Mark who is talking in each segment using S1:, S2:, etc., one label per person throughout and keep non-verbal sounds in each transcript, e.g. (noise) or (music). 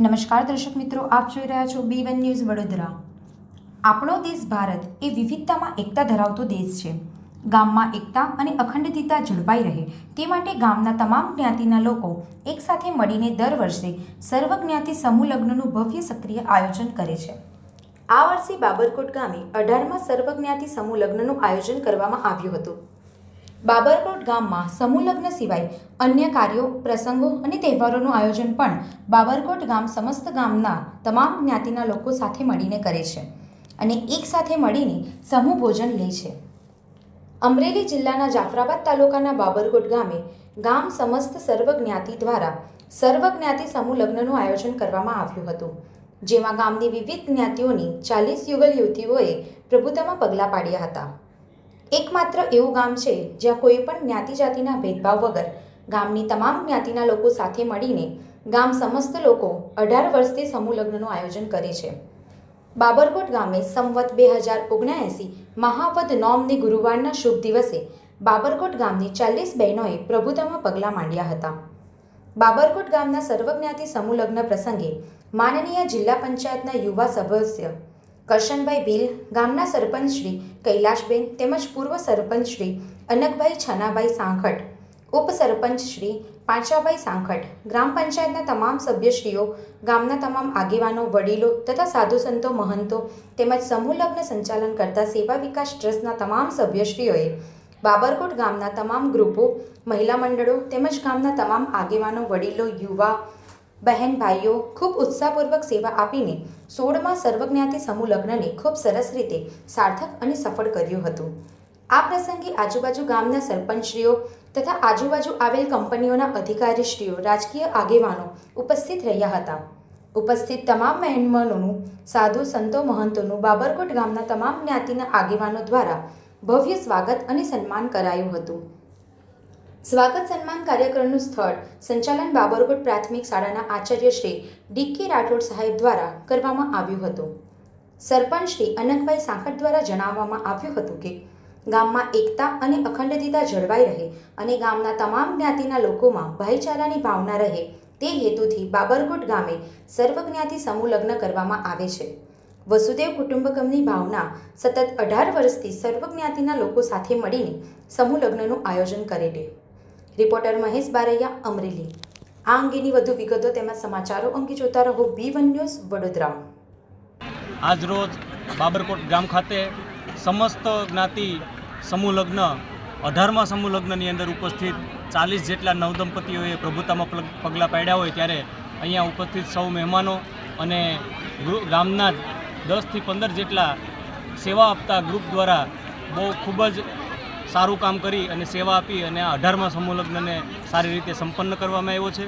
S1: નમસ્કાર દર્શક મિત્રો, આપ જોઈ રહ્યા છો બી વન ન્યૂઝ વડોદરા. આપણો દેશ ભારત એ વિવિધતામાં એકતા ધરાવતો દેશ છે. ગામમાં એકતા અને અખંડિતતા જળવાઈ રહે. તે માટે ગામના તમામ જ્ઞાતિના લોકો એકસાથે મળીને દર વર્ષે સર્વજ્ઞાતિ સમૂહ લગ્નનું ભવ્ય સક્રિય આયોજન કરે છે. આ વર્ષે બાબરકોટ ગામે અઢારમાં સર્વજ્ઞાતિ સમૂહ લગ્નનું આયોજન કરવામાં આવ્યું હતું. બાબરકોટ ગામમાં સમૂહ લગ્ન સિવાય અન્ય કાર્યો, પ્રસંગો અને તહેવારોનું આયોજન પણ બાબરકોટ ગામ સમસ્ત ગામના તમામ જ્ઞાતિના લોકો સાથે મળીને કરે છે અને એક સાથે મળીને સમૂહ ભોજન લે છે. અમરેલી જિલ્લાના જાફરાબાદ તાલુકાના બાબરકોટ ગામે ગામ સમસ્ત સર્વ જ્ઞાતિ દ્વારા સર્વ જ્ઞાતિ સમૂહ લગ્નનું આયોજન કરવામાં આવ્યું હતું, જેમાં ગામની વિવિધ જ્ઞાતિઓની ચાલીસ યુગલ યુવતીઓએ પ્રભુતામાં પગલાં પાડ્યા હતા. એકમાત્ર એવું ગામ છે જ્યાં કોઈ પણ જ્ઞાતિ જાતિના ભેદભાવ વગર ગામની તમામ જ્ઞાતિના લોકો સાથે મળીને ગામ સમસ્ત લોકો અઢાર વર્ષથી સમૂહ લગ્નનું આયોજન કરે છે. બાબરકોટ ગામે સંવત બે હજાર ઓગણએંસી મહાવદ નોમની ગુરુવારના શુભ દિવસે બાબરકોટ ગામની ચાલીસ બહેનોએ પ્રભુતામાં પગલાં માંડ્યા હતા. બાબરકોટ ગામના સર્વજ્ઞાતિ સમૂહ લગ્ન પ્રસંગે માનનીય જિલ્લા પંચાયતના યુવા સદસ્ય કરશનભાઈ ભીલ, ગામના સરપંચ શ્રી કૈલાશબેન તેમજ પૂર્વ સરપંચ શ્રી અનકભાઈ છનાભાઈ સાંખટ ઉપસરપંચ શ્રી પાંચાભાઈ સાંખટ ગ્રામ પંચાયતના તમામ સભ્યશ્રીઓ, ગામના તમામ આગેવાનો, વડીલો તથા સાધુ સંતો, મહંતો તેમજ સમૂહ લગ્ન સંચાલન કરતા સેવા વિકાસ ટ્રસ્ટના તમામ સભ્યશ્રીઓએ બાબરકોટ ગામના તમામ ગ્રુપો, મહિલા મંડળો તેમજ ગામના તમામ આગેવાનો, વડીલો, યુવા બહેન ભાઈઓ, ખૂબ ઉત્સાહપૂર્વક સેવા આપીને સોળમાં સર્વજ્ઞાતિ સમૂહ લગ્નને ખૂબ સરસ રીતે સાર્થક અને સફળ કર્યું હતું. આ પ્રસંગે આજુબાજુ ગામના સરપંચશ્રીઓ તથા આજુબાજુ આવેલ કંપનીઓના અધિકારીશ્રીઓ, રાજકીય આગેવાનો ઉપસ્થિત રહ્યા હતા. ઉપસ્થિત તમામ મહેમાનોનું, સાધુ સંતો મહંતોનું, બાબરકોટ ગામના તમામ જ્ઞાતિના આગેવાનો દ્વારા ભવ્ય સ્વાગત અને સન્માન કરાયું હતું. સ્વાગત સન્માન કાર્યક્રમનું સ્થળ સંચાલન બાબરકોટ પ્રાથમિક શાળાના આચાર્ય શ્રી ડી કે રાઠોડ સાહેબ દ્વારા કરવામાં આવ્યું હતું. સરપંચ શ્રી અનંતભાઈ સાંખટ દ્વારા જણાવવામાં આવ્યું હતું કે, ગામમાં એકતા અને અખંડિતતા જળવાઈ રહે અને ગામના તમામ જ્ઞાતિના લોકોમાં ભાઈચારાની ભાવના રહે તે હેતુથી બાબરકોટ ગામે સર્વજ્ઞાતિ સમૂહ લગ્ન કરવામાં આવે છે. વસુદેવ કુટુંબકમની ભાવના સતત અઢાર વર્ષથી સર્વજ્ઞાતિના લોકો સાથે મળીને સમૂહ લગ્નનું આયોજન કરે છે. રિપોર્ટર મહેશ બારૈયા, અમરેલી. આ અંગેની વધુ વિગતો તેમજ સમાચારો અંગે જોતા રહો બી વન ન્યૂઝ, વડોદરા.
S2: આજરોજ બાબરકોટ ગામ ખાતે સમસ્ત જ્ઞાતિ સમૂહ લગ્ન, અઢારમા સમૂહ લગ્નની અંદર ઉપસ્થિત ચાલીસ જેટલા નવદંપતિઓએ પ્રભુતામાં પગ- પગલાં પાડ્યા હોય ત્યારે અહીંયા ઉપસ્થિત સૌ મહેમાનો અને ગામના જ દસથી પંદર જેટલા સેવા આપતા ગ્રુપ દ્વારા બહુ ખૂબ જ સારું કામ કરી અને સેવા આપી અને આ અઢારમા સમૂહલગ્નને સારી રીતે સંપન્ન કરવામાં આવ્યો છે.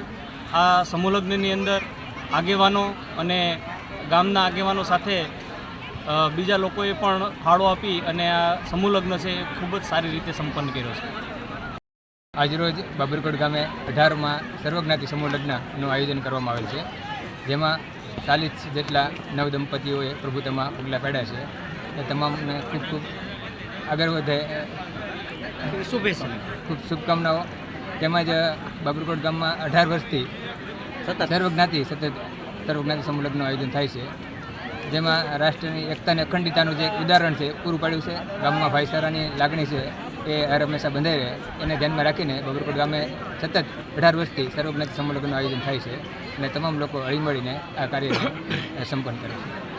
S2: આ સમૂહલગ્નની અંદર આગેવાનો અને ગામના આગેવાનો સાથે બીજા લોકોએ પણ ફાળો આપી અને આ સમૂહલગ્ન છે એ ખૂબ જ સારી રીતે સંપન્ન કર્યો છે.
S3: આજરોજ બાબરકોટ ગામે અઢારમાં સર્વજ્ઞાતિ સમૂહલગ્નનું આયોજન કરવામાં આવેલ છે. જેમાં ચાલીસ જેટલા નવ દંપતીઓએ પ્રભુતામાં પગલાં પાડ્યા છે. એ તમામને ખૂબ ખૂબ આગળ વધે
S2: શુભેચ્છા.
S3: ખૂબ શુભકામનાઓ. તેમજ બાબરકોટ ગામમાં અઢાર વર્ષથી સર્વજ્ઞાતિ સતત સર્વજ્ઞાતિ સંલગ્નનું આયોજન થાય છે. જેમાં રાષ્ટ્રની એકતા અને અખંડિતતાનું જે ઉદાહરણ છે પૂરું પાડ્યું છે ગામમાં ભાઈચારાની લાગણી છે એ હર હંમેશા બંધાઈ રહે. એને ધ્યાનમાં રાખીને બાબરકોટ ગામે સતત અઢાર વર્ષથી સર્વજ્ઞાતિ સંલગ્નનું આયોજન થાય છે અને તમામ લોકો હળીમળીને આ કાર્યને (coughs) સંપન્ન કરે છે.